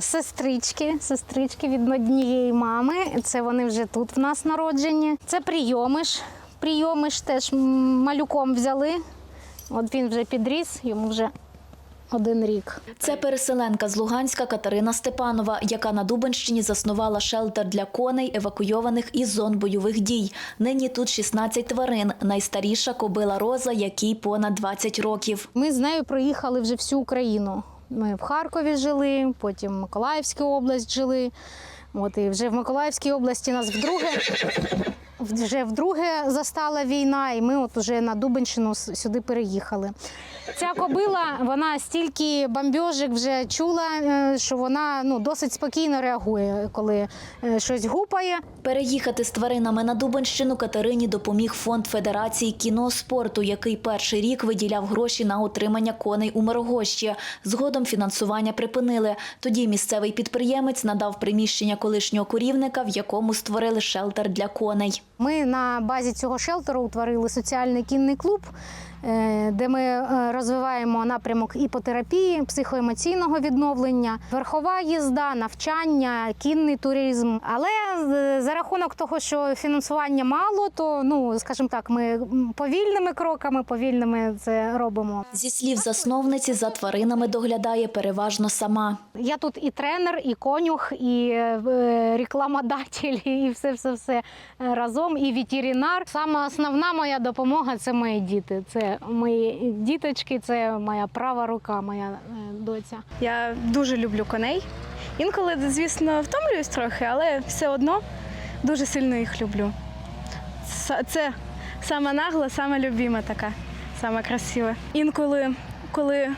Сестрички, сестрички від однієї мами. Це вони вже тут в нас народжені. Це прийомиш. Прийомиш теж малюком взяли. От він вже підріс, йому вже один рік. Це переселенка з Луганська Катерина Степанова, яка на Дубенщині заснувала шелтер для коней, евакуйованих із зон бойових дій. Нині тут 16 тварин. Найстаріша кобила Роза, якій понад 20 років. Ми з нею проїхали вже всю Україну. Ми в Харкові жили, потім в Миколаївській область жили. От і вже в Миколаївській області нас вдруге. Вже вдруге застала війна, і ми от уже на Дубенщину сюди переїхали. Ця кобила, вона стільки бомбьожик вже чула, е, що вона ну, досить спокійно реагує, коли е, щось гупає. Переїхати з тваринами на Дубенщину Катерині допоміг фонд Федерації кіноспорту, який перший рік виділяв гроші на утримання коней у Мирогощі. Згодом фінансування припинили. Тоді місцевий підприємець надав приміщення колишнього курівника, в якому створили шелтер для коней. Ми на базі цього шелтеру утворили соціальний кінний клуб, де ми е, розвиваємо напрямок іпотерапії, психоемоційного відновлення, верхова їзда, навчання, кінний туризм. Але е, за рахунок того, що фінансування мало, то ну скажімо так, ми повільними кроками, повільними це робимо. Зі слів засновниці, за тваринами доглядає переважно сама. Я тут і тренер, і конюх, і е, рекламодатель, і все, все, все разом, і ветеринар. Саме основна моя допомога це мої діти. Це мої діточки, це моя права рука, моя е, доця. Я дуже люблю коней. Інколи, звісно, втомлююсь трохи, але все одно дуже сильно їх люблю. Це- Це саме нагла, саме любима така, саме красива. Інколи, коли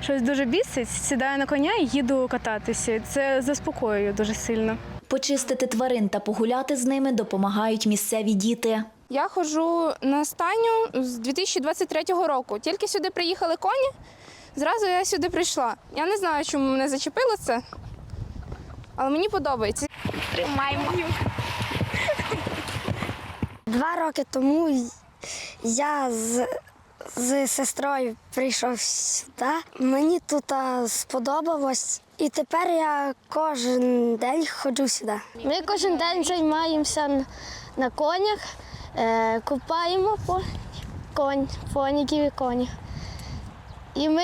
щось дуже бісить, сідаю на коня і їду кататися. Це заспокоює дуже сильно. Почистити тварин та погуляти з ними допомагають місцеві діти. Я ходжу на стайню з 2023 року. Тільки сюди приїхали коні, зразу я сюди прийшла. Я не знаю, чому мене зачепило це, але мені подобається. Тримаємо. Два роки тому я з, з сестрою прийшов сюди. Мені тут сподобалось, і тепер я кожен день ходжу сюди. Ми кожен день займаємося на конях, е, купаємо по, конь, поніків і конів. І ми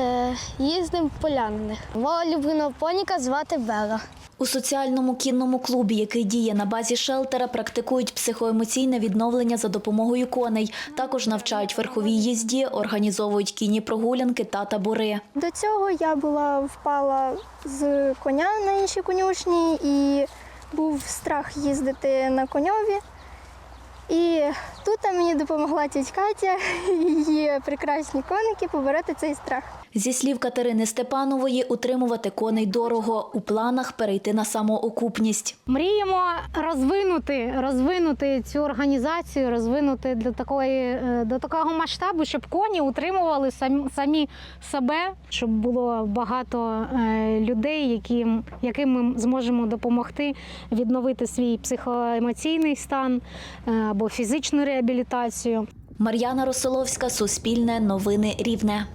е, їздимо в поля на. Мого улюбленого поніка звати Бела. У соціальному кінному клубі, який діє на базі шелтера, практикують психоемоційне відновлення за допомогою коней. Також навчають верховій їзді, організовують кінні прогулянки та табори. До цього я була впала з коня на іншій конюшні і був страх їздити на коньові. І тут мені допомогла тіть Катя і її прекрасні коники побороти цей страх. Зі слів Катерини Степанової, утримувати коней дорого. У планах перейти на самоокупність. Мріємо розвинути, розвинути цю організацію, розвинути для такої е, до такого масштабу, щоб коні утримували самі, самі себе, щоб було багато е, людей, яким, яким ми зможемо допомогти відновити свій психоемоційний стан е, або фізичну реабілітацію. Мар'яна Росоловська, Суспільне, Новини Рівне.